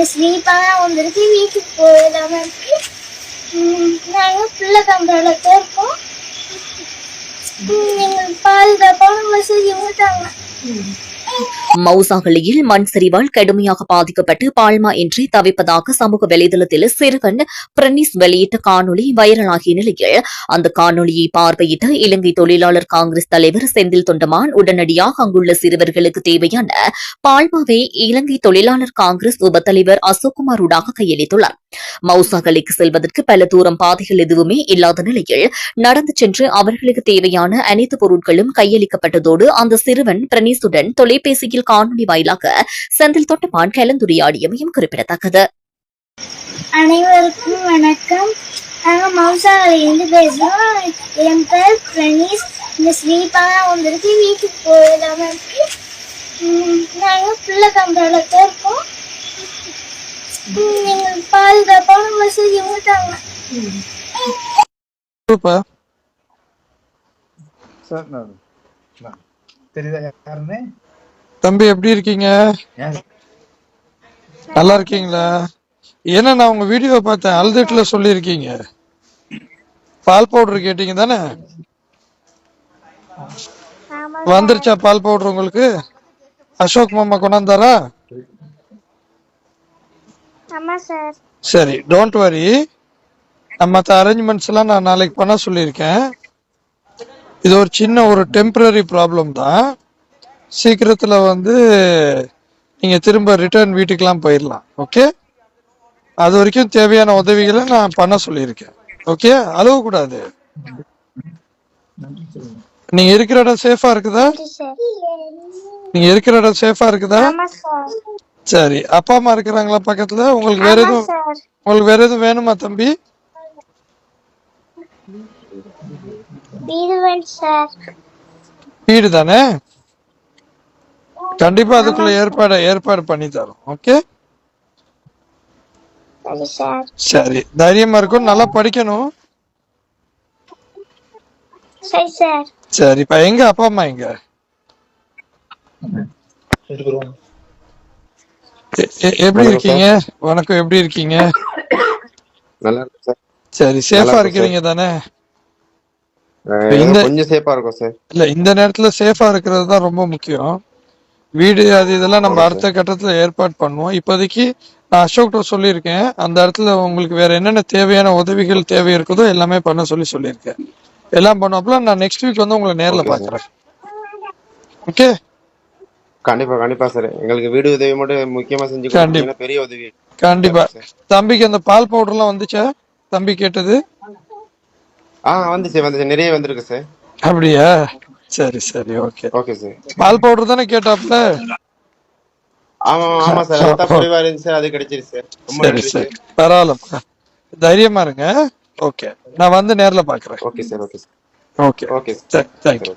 இந்த ஸ்லீப்பாக வந்துருக்கு வீட்டுக்கு போயிடாம இருக்கு ம், நாங்க பிள்ளை கம்பளத்த இருக்கோம். ம், எங்களுக்கு பாதுகாப்பான வசதி விட்டாங்க மவுசாகலியில் மண் சரிவால் கடுமையாக பாதிக்கப்பட்டு பால்மா இன்றி தவிப்பதாக சமூக வலைதளத்தில் சிறுவன் பிரனிஸ் வெளியிட்ட காணொலி வைரலாகிய நிலையில் அந்த காணொலியை பார்வையிட்ட இலங்கை தொழிலாளர் காங்கிரஸ் தலைவர் செந்தில் தொண்டமான் உடனடியாக அங்குள்ள சிறுவர்களுக்கு தேவையான பால்மாவை இலங்கை தொழிலாளர் காங்கிரஸ் உபத்தலைவர் அசோக்குமார் ஊடாக கையளித்துள்ளார். மவுசாகலிக்கு செல்வதற்கு பல தூரம் பாதைகள் எதுவுமே இல்லாத நிலையில் நடந்து சென்று அவர்களுக்கு தேவையான அனைத்து பொருட்களும் கையளிக்கப்பட்டதோடு அந்த சிறுவன் பிரணீசுடன் தொலைபேசியில் காணொலி வாயிலாக செந்தில் தொட்டமான் கலந்துரையாடியமையும் குறிப்பிடத்தக்கது. அனைவருக்கும் வணக்கம். நாங்கள் மவுசாவிலேருந்து பேசுகிறோம். என் பேர் பிரணீஸ் இந்த ஸ்லீப்பாக வந்திருக்கு. வீட்டுக்கு போயிடாம இருக்கு நாங்கள் பிள்ளை கம்பளத்த இருக்கோம். ம், எங்களுக்கு பாதுகாப்பான வசதி விட்டாங்க தெரியுதா யாருன்னு? தம்பி எப்படி இருக்கீங்க? நல்லா இருக்கீங்களா ஏன்னா நான் உங்க வீடியோ பார்த்தேன். அல்தெட்ல சொல்லியிருக்கீங்க. பால் பவுடர் கேட்டீங்க தானே? வந்துருச்சா பால் பவுடர் உங்களுக்கு? அசோக் மாமா கொண்டாந்தாரா? சரி. டோன்ட் வரி மற்ற அரேஞ்ச்மெண்ட்ஸ் எல்லாம் நான் நாளைக்கு பண்ண சொல்லியிருக்கேன். இது ஒரு சின்ன ஒரு டெம்பரரி ப்ராப்ளம் தான். சீக்கிரத்துல வந்து நீங்க திரும்ப ரிட்டர்ன் வீட்டுக்கெல்லாம் போயிடலாம் ஓகே அது வரைக்கும் தேவையான உதவிகளை நான் பண்ண சொல்லியிருக்கேன் ஓகே அழுவ கூடாது நீங்க இருக்கிற இடம் சேஃபா இருக்குதா? சார் நீங்க இருக்கிற இடம் சேஃபா இருக்குதா? சார் அப்பா அம்மா இருக்கிறாங்களா பக்கத்துல? உங்களுக்கு வேற எதுவும் உங்களுக்கு வேற எதுவும் வேணுமா தம்பி? வீடு தானே கண்டிப்பா அதுக்குள்ள ஏற்பாடு ஏற்பாடு பண்ணி தரோம். ஓகே சரி தைரியமா இருக்கும் நல்லா படிக்கணும். சரி சார். சரிப்பா எங்க அப்பா அம்மா எங்க? எப்படி இருக்கீங்க? வணக்கம் எப்படி இருக்கீங்க? சார். சேஃபா இருக்கிறீங்க தானே? இந்த- கொஞ்சம் சேஃபா இருக்கும் சார். இல்ல இந்த நேரத்துல சேஃபா இருக்கிறது தான் ரொம்ப முக்கியம். வீடு அது இதெல்லாம் நம்ம அடுத்த கட்டத்துல ஏற்பாடு பண்ணுவோம். இப்போதைக்கு நான் அசோக்ட சொல்லியிருக்கேன். அந்த இடத்துல உங்களுக்கு வேற என்னென்ன தேவையான உதவிகள் தேவை இருக்குதோ எல்லாமே பண்ண சொல்லி சொல்லியிருக்கேன். எல்லாம் பண்ணுவாப்புல நான் நெக்ஸ்ட் வீக் வந்து உங்களை நேர்ல. பாக்குறேன். ஓகே கண்டிப்பா கண்டிப்பா சார் எங்களுக்கு வீடு உதவி மட்டும் முக்கியமா செஞ்சு கண்டிப்பா. பெரிய உதவி. கண்டிப்பா. தம்பிக்கு அந்த பால் பவுடர் எல்லாம் வந்துச்சா? தம்பி கேட்டது? ஆ வந்துச்சு வந்துச்சு. நிறைய வந்திருக்கு சார் அப்படியா? சரி சரி ஓகே. Okay sir. பால் பவுடர் தானே கேட்டாப்ல? ஆமா ஆமா சார். அதான் குறைவா இருந்துச்சு சார் அது கிடைச்சிருச்சு சார். ரொம்ப சரி நன்றி சரி. சார். பரவாயில்ல தைரியமா இருங்க. ஓகே. நான் வந்து நேர்ல பாக்குறேன். Okay sir okay sir. Okay. Okay சரி. Thank you